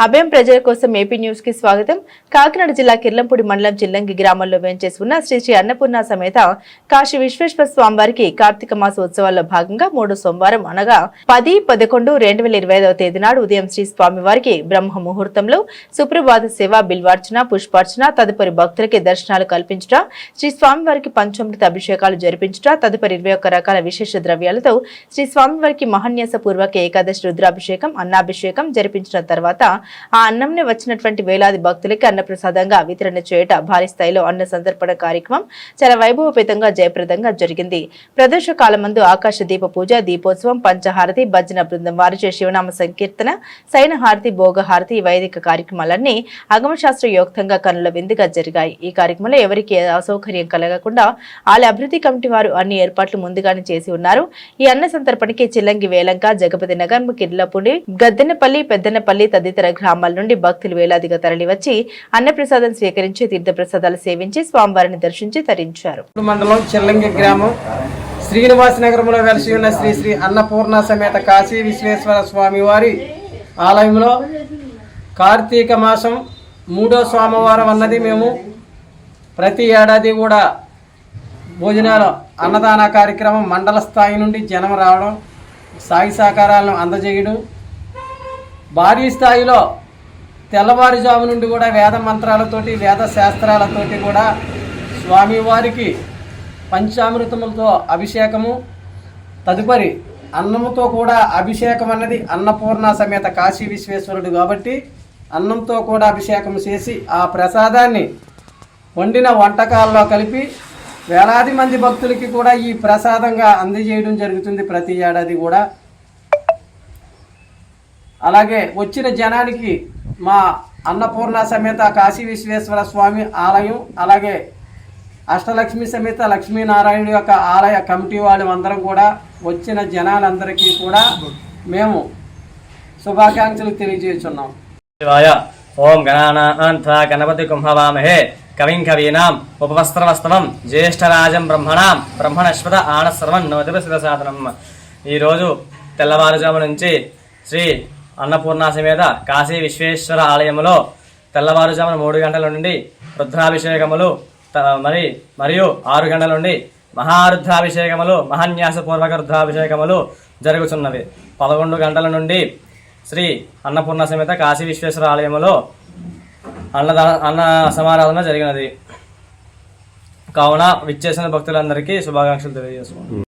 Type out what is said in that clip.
అభయం ప్రజల కోసం ఏపీ న్యూస్కి స్వాగతం. కాకినాడ జిల్లా కిర్లంపూడి మండలం చిల్లంగి గ్రామంలో వేంచేసి ఉన్న శ్రీ శ్రీ అన్నపూర్ణ సమేత కాశీ విశ్వేశ్వర స్వామివారికి కార్తీక మాస ఉత్సవాల్లో భాగంగా మూడు సోమవారం అనగా పది పదకొండు రెండు వేల ఇరవై ఐదవ తేదీ నాడు ఉదయం శ్రీ స్వామివారికి బ్రహ్మ ముహూర్తంలో సుప్రభాత సేవ బిల్వార్చన పుష్పార్చన తదుపరి భక్తులకి దర్శనాలు కల్పించుట శ్రీ స్వామివారికి పంచామృత అభిషేకాలు జరిపించుట తదుపరి ఇరవై ఒక్క రకాల విశేష ద్రవ్యాలతో శ్రీ స్వామివారికి మహాన్యాస పూర్వక ఏకాదశి రుద్రాభిషేకం అన్నాభిషేకం జరిపించిన తర్వాత ఆ అన్నంని వచ్చినటువంటి వేలాది భక్తులకి అన్నప్రసాదంగా వితరణ చేయట భారీ స్థాయిలో అన్న సంతర్పణ కార్యక్రమం చాలా వైభవపేతంగా జయప్రదంగా జరిగింది. ప్రదర్శ కాలమందు ఆకాశ దీప పూజ దీపోత్సవం పంచహారతి భజన బృందం వారు చేసే శివనామ సంకీర్తన సైన హారతి భోగహారతి ఈ వైదిక కార్యక్రమాలన్నీ అగమశాస్త్ర యోక్తంగా కనుల విందుగా జరిగాయి. ఈ కార్యక్రమంలో ఎవరికి అసౌకర్యం కలగకుండా ఆలయ అభివృద్ధి కమిటీ వారు అన్ని ఏర్పాట్లు ముందుగానే చేసి ఉన్నారు. ఈ అన్న సంతర్పణకి చిల్లంగి వేలంక జగపతి నగర్ కిర్లపూడి గద్దెనపల్లి పెద్దనపల్లి తదితర గ్రామాల నుండి భక్తులు వేలాదిగా తరలివచ్చి అన్నప్రసాదం స్వీకరించి తీర్థప్రసాదాలు సేవించి స్వామివారిని దర్శించి తరించారు. మండలం చిల్లంగి గ్రామం. శ్రీనివాస నగరంలో వెలసి ఉన్న శ్రీ శ్రీ అన్నపూర్ణ సమేత కాశీ విశ్వేశ్వర స్వామివారి ఆలయంలో కార్తీక మాసం మూడో సోమవారం అన్నది మేము ప్రతి ఏడాది కూడా భోజనాలు అన్నదాన కార్యక్రమం మండల స్థాయి నుండి జనం రావడం సాయి సహకారాలను అందజేయడం భారీ స్థాయిలో తెల్లవారుజాము నుండి కూడా వేద మంత్రాలతోటి వేద శాస్త్రాలతోటి కూడా స్వామివారికి పంచామృతములతో అభిషేకము తదుపరి అన్నముతో కూడా అభిషేకం అన్నది అన్నపూర్ణ సమేత కాశీ విశ్వేశ్వరుడు కాబట్టి అన్నంతో కూడా అభిషేకం చేసి ఆ ప్రసాదాన్ని వండిన వంటకాల్లో కలిపి వేలాది మంది భక్తులకి కూడా ఈ ప్రసాదంగా అందజేయడం జరుగుతుంది ప్రతి ఏడాది కూడా. అలాగే వచ్చిన జనానికి మా అన్నపూర్ణ సమేత కాశీ విశ్వేశ్వర స్వామి ఆలయం అలాగే అష్టలక్ష్మి సమేత లక్ష్మీనారాయణ యొక్క ఆలయ కమిటీ వాళ్ళు అందరం కూడా వచ్చిన జనాలందరికీ కూడా మేము శుభాకాంక్షలు తెలియజేస్తున్నాం. శివాయ ఓం గణానాన్వా గణపతి కుంభవామహే కవిం కవీనాం ఉపవస్త్రవస్తవం జ్యేష్ఠరాజం బ్రహ్మణాం బ్రహ్మణశ్వత ఆనశ్రవన్ నోతిపసిత సాధనం. ఈరోజు తెల్లవారుజాము నుంచి శ్రీ అన్నపూర్ణ సమేత కాశీ విశ్వేశ్వర ఆలయంలో తెల్లవారుజామున మూడు గంటల నుండి రుద్రాభిషేకములు త- మరి మరియు ఆరు గంటల నుండి మహారుద్రాభిషేకములు మహాన్యాసపూర్వక రుద్రాభిషేకములు జరుగుతున్నవి పదకొండు గంటల నుండి శ్రీ అన్నపూర్ణ సమేత కాశీ విశ్వేశ్వర ఆలయంలో అన్నదా అన్న సమారాధన జరిగినది. కావున విచ్చేసిన భక్తులందరికీ శుభాకాంక్షలు తెలియజేసుకుంటున్నాను.